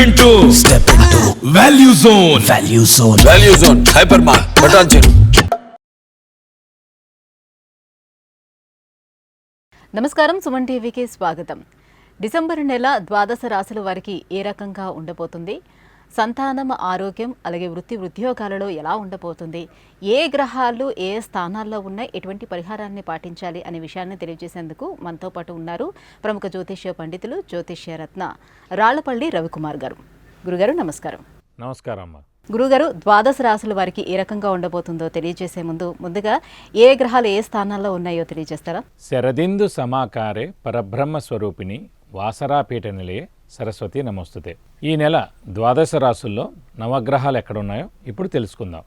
into Step into value zone. Value zone. Value Zone Hypermart నమస్కారం సుమన్ టీవీకి స్వాగతం. December నెల ద్వాదశ రాశుల వారికి ఏ రకంగా ఉండబోతుంది? సంతానం ఆరోగ్యం అలాగే వృత్తి ఉద్యోగాలలో ఎలా ఉండబోతుంది? ఏ గ్రహాలు ఏ స్థానాల్లో ఉన్నాయి? ఎటువంటి పరిహారాన్ని పాటించాలి అనే విషయాన్ని తెలియజేసేందుకు మనతో పాటు ఉన్నారు ప్రముఖ జ్యోతిష్య పండితులు జ్యోతిష్య రత్న రాళ్ళపల్లి రవికుమార్ గారు. గురుగారు నమస్కారం. నమస్కారం అమ్మ. గురుగారు ద్వాదశ రాశుల వారికి ఏ రకంగా ఉండబోతుందో తెలియజేసే ముందు ముందుగా ఏ గ్రహాలు ఏ స్థానాల్లో ఉన్నాయో తెలియజేస్తారా? శరదిందు సమాకారే పరబ్రహ్మ స్వరూపిణి వాసరాపీఠ నిలయే సరస్వతి నమోస్తుతే. ఈ నెల ద్వాదశ రాసుల్లో నవగ్రహాలు ఎక్కడున్నాయో ఇప్పుడు తెలుసుకుందాం.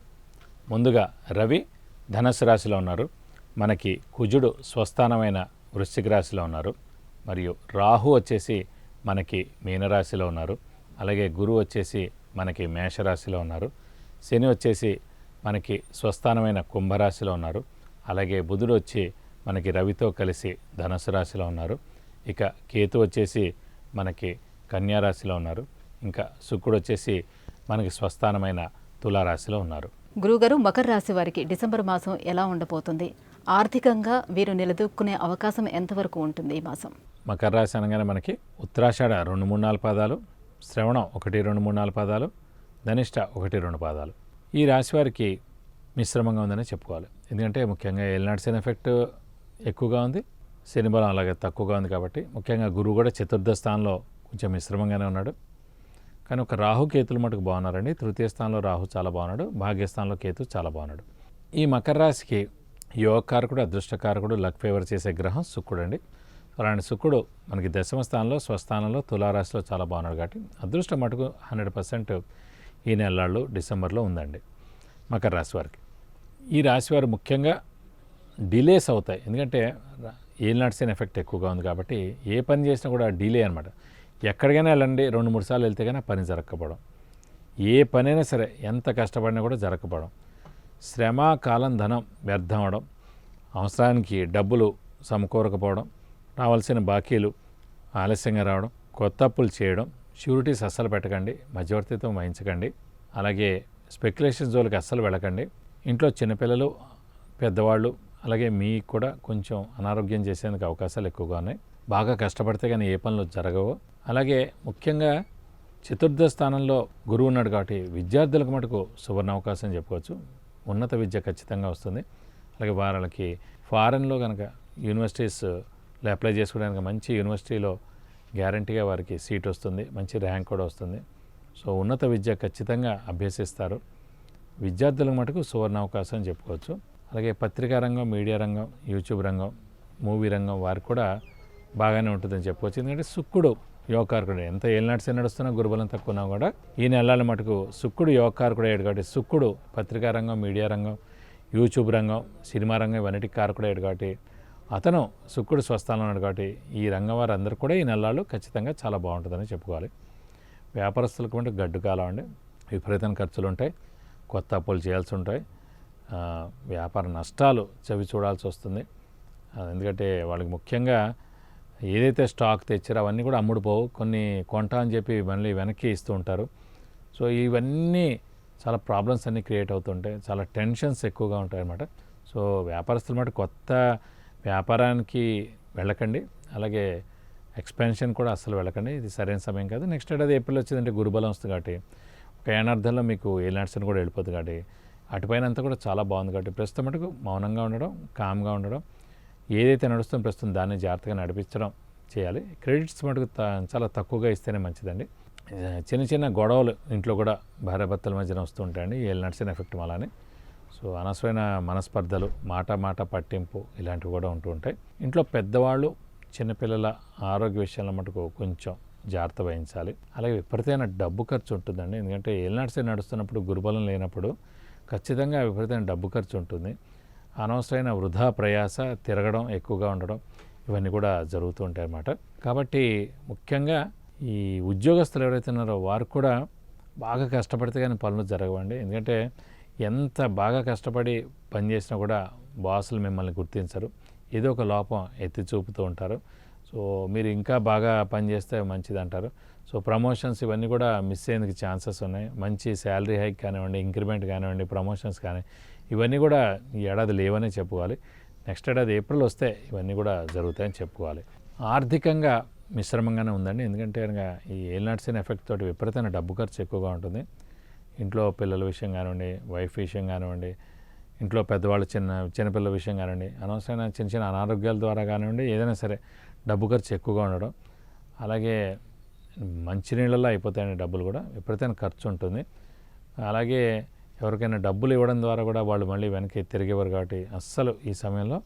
ముందుగా రవి ధనస్సు రాశిలో ఉన్నారు. మనకి కుజుడు స్వస్థానమైన వృశ్చిక రాశిలో ఉన్నారు. మరియు రాహు వచ్చేసి మనకి మీనరాశిలో ఉన్నారు. అలాగే గురువు వచ్చేసి మనకి మేషరాశిలో ఉన్నారు. శని వచ్చేసి మనకి స్వస్థానమైన కుంభరాశిలో ఉన్నారు. అలాగే బుధుడు వచ్చి మనకి రవితో కలిసి ధనుసు రాశిలో ఉన్నారు. ఇక కేతు వచ్చేసి మనకి కన్యా రాశిలో ఉన్నారు. ఇంకా శుక్రుడు వచ్చేసి మనకి స్వస్థానమైన తులారాశిలో ఉన్నారు. గురుగారు మకర రాశి వారికి డిసెంబర్ మాసం ఎలా ఉండబోతుంది? ఆర్థికంగా వీరు నిలదొక్కునే అవకాశం ఎంతవరకు ఉంటుంది ఈ మాసం? మకర రాశి అనగానే మనకి ఉత్తరాషాఢ రెండు మూడు నాలుగు పాదాలు శ్రవణం ఒకటి రెండు మూడు నాలుగు పాదాలు ధనిష్ట ఒకటి రెండు పాదాలు. ఈ రాశి వారికి మిశ్రమంగా ఉందని చెప్పుకోవాలి. ఎందుకంటే ముఖ్యంగా ఎల్నాడు శని ఎఫెక్ట్ ఎక్కువగా ఉంది శని బలం అలాగే తక్కువగా ఉంది కాబట్టి ముఖ్యంగా గురువు కూడా చతుర్థ స్థానంలో కొంచెం మిశ్రమంగానే ఉన్నాడు. కానీ ఒక రాహు కేతులు మటుకు బాగున్నారండి. తృతీయ స్థానంలో రాహు చాలా బాగున్నాడు. భాగ్యస్థానంలో కేతు చాలా బాగున్నాడు. ఈ మకర రాశికి యోగకారకుడు అదృష్టకారకుడు లక్ ఫేవర్ చేసే గ్రహం శుక్రుడు అండి అలాంటి శుక్రుడు మనకి దశమ స్థానంలో స్వస్థానంలో తులారాశిలో చాలా బాగున్నాడు కాబట్టి అదృష్టం మటుకు హండ్రెడ్ పర్సెంట్ ఈ నెలల్లో డిసెంబర్లో ఉందండి మకర రాశి వారికి. ఈ రాశి వారు ముఖ్యంగా డిలేస్ అవుతాయి. ఎందుకంటే ఏలినాటి ఎఫెక్ట్ ఎక్కువగా ఉంది కాబట్టి ఏ పని చేసినా కూడా డిలే అనమాట ఎక్కడికైనా వెళ్ళండి రెండు మూడు సార్లు వెళ్తే కానీ పని జరగకపోవడం. ఏ పనైనా సరే ఎంత కష్టపడినా కూడా జరగకపోవడం. శ్రమ కాలం ధనం వ్యర్థం అవడం అవసరానికి డబ్బులు సమకూరకపోవడం. రావాల్సిన బాకీలు ఆలస్యంగా రావడం. కొత్త అప్పులు చేయడం. షూరిటీస్ అస్సలు పెట్టకండి. మధ్యవర్తిత్వం వహించకండి. అలాగే స్పెక్యులేషన్ జోలికి అస్సలు వెళ్ళకండి. ఇంట్లో చిన్నపిల్లలు పెద్దవాళ్ళు అలాగే మీకు కూడా కొంచెం అనారోగ్యం చేసేందుకు అవకాశాలు ఎక్కువగా ఉన్నాయి. బాగా కష్టపడితే కానీ ఏ పనులు జరగవు. అలాగే ముఖ్యంగా చతుర్థ స్థానంలో గురువు ఉన్నాడు కాబట్టి విద్యార్థులకు మటుకు సువర్ణ అవకాశం చెప్పుకోవచ్చు. ఉన్నత విద్య ఖచ్చితంగా వస్తుంది. అలాగే వాళ్ళకి ఫారెన్లో కనుక యూనివర్సిటీస్లో అప్లై చేసుకోవడానికి మంచి యూనివర్సిటీలో గ్యారంటీగా వారికి సీట్ వస్తుంది. మంచి ర్యాంక్ కూడా వస్తుంది. సో ఉన్నత విద్య ఖచ్చితంగా అభ్యసిస్తారు. విద్యార్థులకు మటుకు సువర్ణ అవకాశం చెప్పుకోవచ్చు. అలాగే పత్రికా రంగం మీడియా రంగం యూట్యూబ్ రంగం మూవీ రంగం వారికి కూడా బాగానే ఉంటుందని చెప్పుకోవచ్చు. ఎందుకంటే శుక్రుడు యోగకారకుడు ఎంత ఏలినాటి నడుస్తున్నా గురుబలం తక్కువ ఉన్నా కూడా ఈ నెలల మటుకు శుక్రుడు యోగకారకుడు అయ్యాడు కాబట్టి శుక్రుడు పత్రికా రంగం మీడియా రంగం యూట్యూబ్ రంగం సినిమా రంగం ఇవన్నిటికి కారకుడు అయ్యాడు కాబట్టి అతను శుక్రుడు స్వస్థానం ఉన్నాడు కాబట్టి ఈ రంగం వారందరూ కూడా ఈ నెలలు ఖచ్చితంగా చాలా బాగుంటుందని చెప్పుకోవాలి. వ్యాపారస్తులకు అంటే గడ్డు కాలం అండి. విపరీతమైన ఖర్చులు ఉంటాయి. కొత్త అప్పులు చేయాల్సి ఉంటాయి. వ్యాపార నష్టాలు చవి చూడాల్సి వస్తుంది. ఎందుకంటే వాళ్ళకి ముఖ్యంగా ఏదైతే స్టాక్ తెచ్చారో అవన్నీ కూడా అమ్ముడు పోవు కొన్ని కొంటా అని చెప్పి మళ్ళీ వెనక్కి ఇస్తూ ఉంటారు. సో ఇవన్నీ చాలా ప్రాబ్లమ్స్ అన్నీ క్రియేట్ అవుతుంటాయి చాలా టెన్షన్స్ ఎక్కువగా ఉంటాయి అన్నమాట సో వ్యాపారస్తులు మాట కొత్త వ్యాపారానికి వెళ్ళకండి. అలాగే ఎక్స్పెన్షన్ కూడా అస్సలు వెళ్ళకండి. ఇది సరైన సమయం కాదు. నెక్స్ట్ ఏడాది ఏప్రిల్ వచ్చిందంటే గురుబలం వస్తుంది కాబట్టి ఒక ఏనార్థంలో మీకు ఏలినాడ్సన్ కూడా వెళ్ళిపోతుంది కాబట్టి అటుపైన అంతా కూడా చాలా బాగుంది కాబట్టి ప్రస్తుతం మటుకు మౌనంగా ఉండడం కామ్గా ఉండడం ఏదైతే నడుస్తుందో ప్రస్తుతం దాన్ని జాగ్రత్తగా నడిపించడం చేయాలి. క్రెడిట్స్ మటుకు చాలా తక్కువగా ఇస్తేనే మంచిదండి. చిన్న చిన్న గొడవలు ఇంట్లో కూడా భార్యాభర్తల మధ్యన వస్తూ ఉంటాయండి. ఈ నడిచిన ఎఫెక్ట్ అలానే సో అనవసరమైన మనస్పర్ధలు మాట మాట పట్టింపు ఇలాంటివి కూడా ఉంటూ ఉంటాయి. ఇంట్లో పెద్దవాళ్ళు చిన్నపిల్లల ఆరోగ్య విషయంలో మటుకు కొంచెం జాగ్రత్త వహించాలి. అలాగే విపరీతమైన డబ్బు ఖర్చు ఉంటుందండి. ఎందుకంటే ఏలినాడ్సే నడుస్తున్నప్పుడు గురుబలం లేనప్పుడు ఖచ్చితంగా విపరీతమైన డబ్బు ఖర్చు ఉంటుంది. అనవసరమైన వృధా ప్రయాస తిరగడం ఎక్కువగా ఉండడం ఇవన్నీ కూడా జరుగుతూ ఉంటాయి అన్నమాట. కాబట్టి ముఖ్యంగా ఈ ఉద్యోగస్తులు ఎవరైతే ఉన్నారో వారు కూడా బాగా కష్టపడితే కానీ పనులు జరగవండి. ఎందుకంటే ఎంత బాగా కష్టపడి పని చేసినా కూడా బాసులు మిమ్మల్ని గుర్తించరు. ఏదో ఒక లోపం ఎత్తి చూపుతూ ఉంటారు. సో మీరు ఇంకా బాగా పని చేస్తే మంచిది అంటారు. సో ప్రమోషన్స్ ఇవన్నీ కూడా మిస్ అయ్యేందుకు ఛాన్సెస్ ఉన్నాయి. మంచి శాలరీ హైక్ కానివ్వండి ఇంక్రిమెంట్ కానివ్వండి ప్రమోషన్స్ కానీ ఇవన్నీ కూడా ఈ ఏడాది లేవనే చెప్పుకోవాలి. నెక్స్ట్ ఏడాది ఏప్రిల్ వస్తే ఇవన్నీ కూడా జరుగుతాయని చెప్పుకోవాలి. ఆర్థికంగా మిశ్రమంగానే ఉందండి. ఎందుకంటే కనుక ఈ ఏలినాట్సిన ఎఫెక్ట్ తోటి విపరీతమైన డబ్బు ఖర్చు ఎక్కువగా ఉంటుంది. ఇంట్లో పిల్లల విషయం కానివ్వండి వైఫ్ విషయం కానివ్వండి ఇంట్లో పెద్దవాళ్ళు చిన్న చిన్నపిల్లల విషయం కానివ్వండి అనవసరమైన చిన్న చిన్న అనారోగ్యాల ద్వారా కానివ్వండి ఏదైనా సరే డబ్బు ఖర్చు ఎక్కువగా ఉండడం. అలాగే మంచినీళ్ళలో అయిపోతాయని డబ్బులు కూడా. విపరీతమైన ఖర్చు ఉంటుంది. అలాగే ఎవరికైనా డబ్బులు ఇవ్వడం ద్వారా కూడా వాళ్ళు మళ్ళీ వెనక్కి తిరిగేవారు కాబట్టి అస్సలు ఈ సమయంలో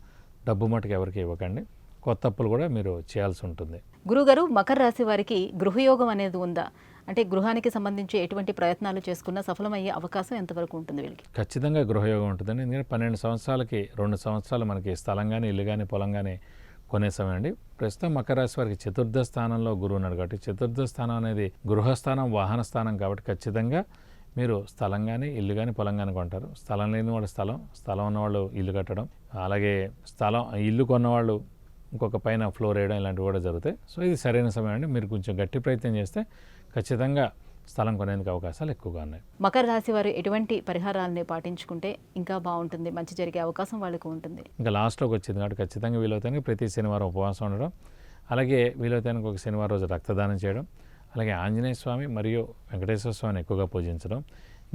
డబ్బు మటుకు ఎవరికి ఇవ్వకండి. కొత్త అప్పులు కూడా మీరు చేయాల్సి ఉంటుంది. గురుగారు మకర రాశి వారికి గృహయోగం అనేది ఉందా? అంటే గృహానికి సంబంధించి ఎటువంటి ప్రయత్నాలు చేసుకున్నా సఫలమయ్యే అవకాశం ఎంతవరకు ఉంటుంది వీళ్ళకి? ఖచ్చితంగా గృహయోగం ఉంటుందండి. ఎందుకంటే పన్నెండు సంవత్సరాలకి రెండు సంవత్సరాలు మనకి స్థలం కానీ ఇల్లు కానీ పొలం కానీ కొనే సమయం అండి ప్రస్తుతం మకర రాశి వారికి చతుర్థ స్థానంలో గురువు ఉన్నాడు కాబట్టి చతుర్థ స్థానం అనేది గృహస్థానం వాహన స్థానం కాబట్టి ఖచ్చితంగా మీరు స్థలం కానీ ఇల్లు కానీ పొలం కానీ కొంటారు. స్థలం లేని వాళ్ళు స్థలం స్థలం ఉన్నవాళ్ళు ఇల్లు కట్టడం అలాగే స్థలం ఇల్లు కొన్నవాళ్ళు ఇంకొక పైన ఫ్లోర్ వేయడం ఇలాంటివి కూడా జరుగుతాయి. సో ఇది సరైన సమయం అండి. మీరు కొంచెం గట్టి ప్రయత్నం చేస్తే ఖచ్చితంగా స్థలం కొనేందుకు అవకాశాలు ఎక్కువగా ఉన్నాయి. మకర రాశి వారు ఎటువంటి పరిహారాలని పాటించుకుంటే ఇంకా బాగుంటుంది మంచి జరిగే అవకాశం వాళ్ళకు ఉంటుంది. ఇంకా లాస్ట్లోకి వచ్చింది కాబట్టి ఖచ్చితంగా వీలవుతానికి ప్రతి శనివారం ఉపవాసం ఉండడం అలాగే వీలవుతానికి ఒక శనివారం రోజు రక్తదానం చేయడం అలాగే ఆంజనేయ స్వామి మరియు వెంకటేశ్వర స్వామిని ఎక్కువగా పూజించడం.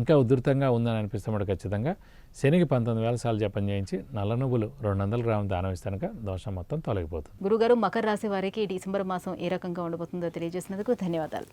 ఇంకా ఉధృతంగా ఉందని అనిపిస్తే మటు ఖచ్చితంగా శనికి పంతొమ్మిది వేల సార్లు జపం చేయించి నల్ల నువ్వులు రెండు వందల గ్రాములు దానం ఇస్తే కనుక దోషం మొత్తం తొలగిపోతుంది. గురుగారు మకర రాశి వారికి డిసెంబర్ మాసం ఏ రకంగా ఉండబోతుందో తెలియజేసినందుకు ధన్యవాదాలు.